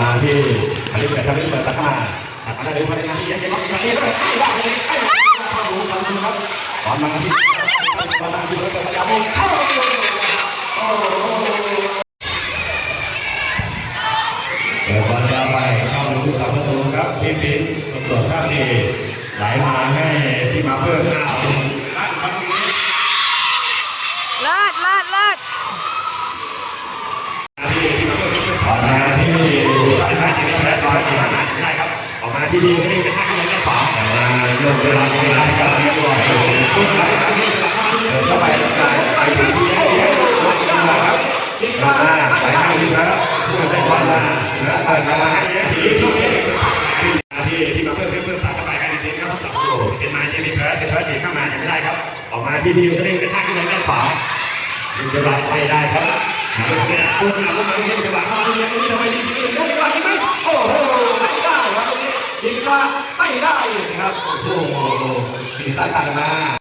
มาที่อันนี้เปิดทำให้เปิดตัดเข้ามาตัดมาได้เลยพนักงานที่ยังจะล็อกอย่างนี้เลยไอ้บ้าเลยไอ้บ้าเข้าดูกันดูครับตอนมาที่ตอนมาที่เปิดพยายามเข้าโอ้โหเปิดบอลยาวไปเข้าลูกหลังประตูครับทีมทีมตรวจภาพนี่ไหลมาให้ที่มาเพิ่มอ้าวลั่นครับเลิศเลิศเลิศ ออกมาที่สายหน้าที่แพ้ร้อยที่หน้าได้ครับ ออกมา ที่ดีให้เป็นห้าคะแนนได้ฝ่าเริ่มเวลาเวลาครับเรียบร้อยเดินเข้าไปไปถึงที่แยกแยกรถกันครับมาสายหน้าดีครับผู้ได้บอลมาแล้วเปิดมาให้ทีที่ที่ที่มาเพิ่มเพิ่มเพิ่มสายเข้าไปกันจริงๆครับสับโซ่เป็นมาจะมีแพ้เป็นแพ้ตีเข้ามายังไม่ได้ครับ ออกมาที่ดีจะได้เป็นห้าคะแนนได้ฝ่าดึงจังหวะไม่ได้ครับคุณคุณคุณคุณจังหวะเข้าเรียนไมดีจริงๆจังหวะนี้ไหมโอ้โหไม่ได้ครับตรงนี้ยิง ว่าไม่ได้นะครับ โอ้โหยิงตาตามา